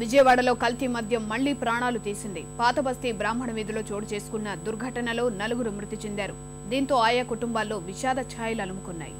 విజయవాడలో కల్తీ మద్యం మళ్ళీ ప్రాణాలు తీసింది. పాత బస్తీ బ్రాహ్మణ వీధిలో చోటు చేసుకున్న దుర్ఘటనలో నలుగురు మృతి చెందారు. దీంతో ఆయా కుటుంబాల్లో విషాద ఛాయలు అలుముకున్నాయి.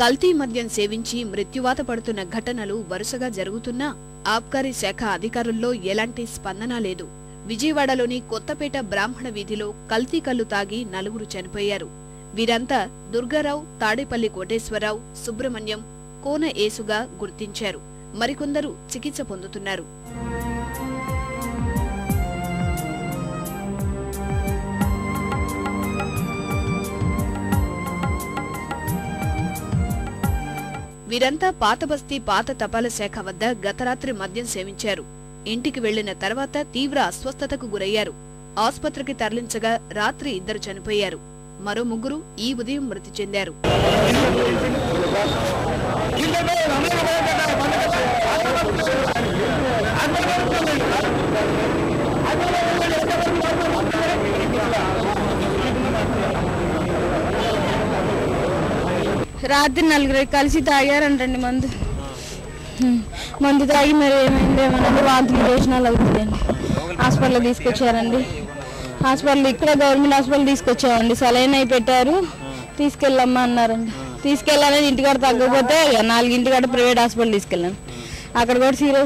కల్తీ మద్యం సేవించి మృత్యువాత పడుతున్న ఘటనలు వరుసగా జరుగుతున్నా ఆబ్కారీ శాఖ అధికారుల్లో ఎలాంటి స్పందన లేదు. విజయవాడలోని కొత్తపేట బ్రాహ్మణ వీధిలో కల్తీ కల్లు తాగి నలుగురు చనిపోయారు. వీరంతా దుర్గారావు తాడేపల్లి కోటేశ్వరరావు సుబ్రహ్మణ్యం కోన ఏసుగా గుర్తించారు. మరికొందరు చికిత్స పొందుతున్నారు. వీరంతా పాతబస్తీ పాత తపాల శాఖ వద్ద గతరాత్రి మద్యం సేవించారు. ఇంటికి వెళ్ళిన తర్వాత తీవ్ర అస్వస్థతకు గురయ్యారు. ఆస్పత్రికి తరలించగా రాత్రి ఇద్దరు చనిపోయారు. మరో ముగ్గురు ఈ ఉదయం మృతి చెందారు. రాత్రి నలుగురు కలిసి తాగారంటండి మందు. మందు తాగి మరి ఏమైంది ఏమన్నా వాంతులు చేసినాలు అవుతుందండి హాస్పిటల్ తీసుకొచ్చారండి. హాస్పిటల్ ఇక్కడ గవర్నమెంట్ హాస్పిటల్ తీసుకొచ్చామండి. సలైన్ అయి పెట్టారు. తీసుకెళ్ళమ్మా అన్నారండి. తీసుకెళ్ళాలని ఇంటికాడ తగ్గకపోతే ఇక నాలుగింటికాడ ప్రైవేట్ హాస్పిటల్ తీసుకెళ్ళాను అక్కడ కూడా సీరియస్